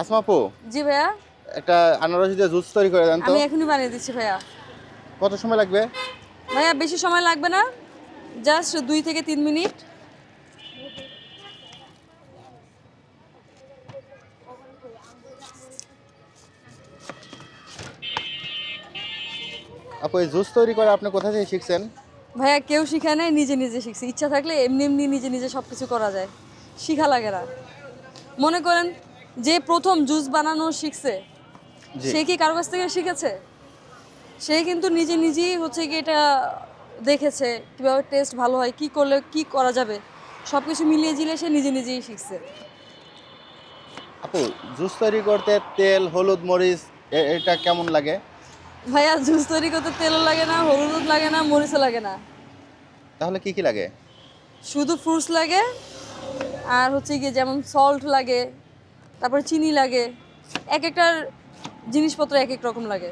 আসমা আপু? জি ভাইয়া। একটা আনারস দিয়ে জুস তৈরি করে দেন তো। আমি এখনই বানিয়ে দিচ্ছি ভাইয়া। কত সময় লাগবে? ভাইয়া বেশি সময় লাগবে না। জাস্ট দুই থেকে তিন মিনিট। আপু এই জুস তৈরি করে আপনি কোথা থেকে শিখছেন? ভাইয়া কেউ শিখায় নাই নিজে নিজে শিখছি। ইচ্ছা থাকলে এমনি এমনি নিজে নিজে সব কিছু করা যায়। শিখা লাগে না। মনে করেন যে প্রথম জুস বানানো শিখছে সে কি কারও কাছ থেকে শিখেছে? সে কিন্তু নিজে নিজেই হচ্ছে কি এটা দেখেছে কীভাবে টেস্ট ভালো হয় কি করলে কি করা যাবে সব কিছু মিলিয়ে জিলে সে নিজে নিজেই শিখছে। আপু জুস তৈরি করতে তেল হলুদ মরিচ এটা কেমন লাগে? ভাইয়া জুস তৈরি করতে তেলও লাগে না হলুদ লাগে না মরিচও লাগে না। তাহলে কি কি লাগে? শুধু ফ্রুটস লাগে আর হচ্ছে গিয়ে যেমন সল্ট লাগে তারপরে চিনি লাগে। এক একটার জিনিসপত্র এক এক রকম লাগে।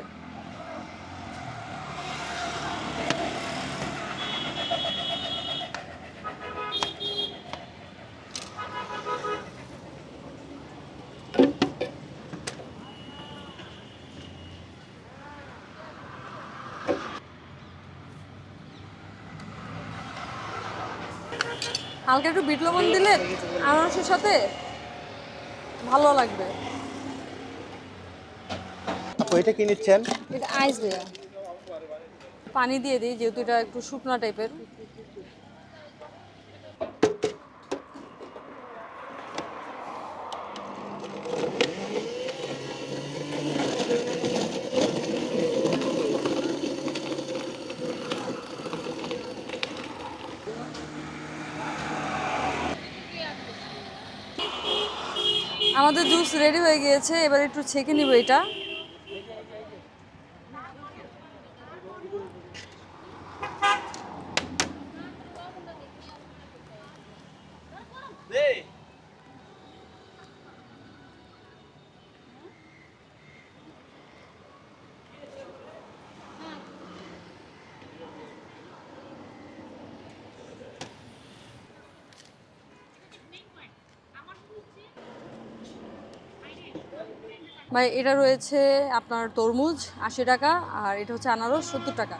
হালকা একটু বিট লবণ দিলে আনারসের সাথে? ভালো লাগবে। আপু এটা কি নিচ্ছেন? এটা আইস দিয়ে। পানি দিয়ে দিই যেহেতু এটা একটু শুকনো টাইপের। আমাদের জুস রেডি হয়ে গিয়েছে এবার একটু ছেঁকে নিব এটা। ভাই এটা রয়েছে আপনার তরমুজ আশি টাকা আর এটা হচ্ছে আনারস সত্তর টাকা।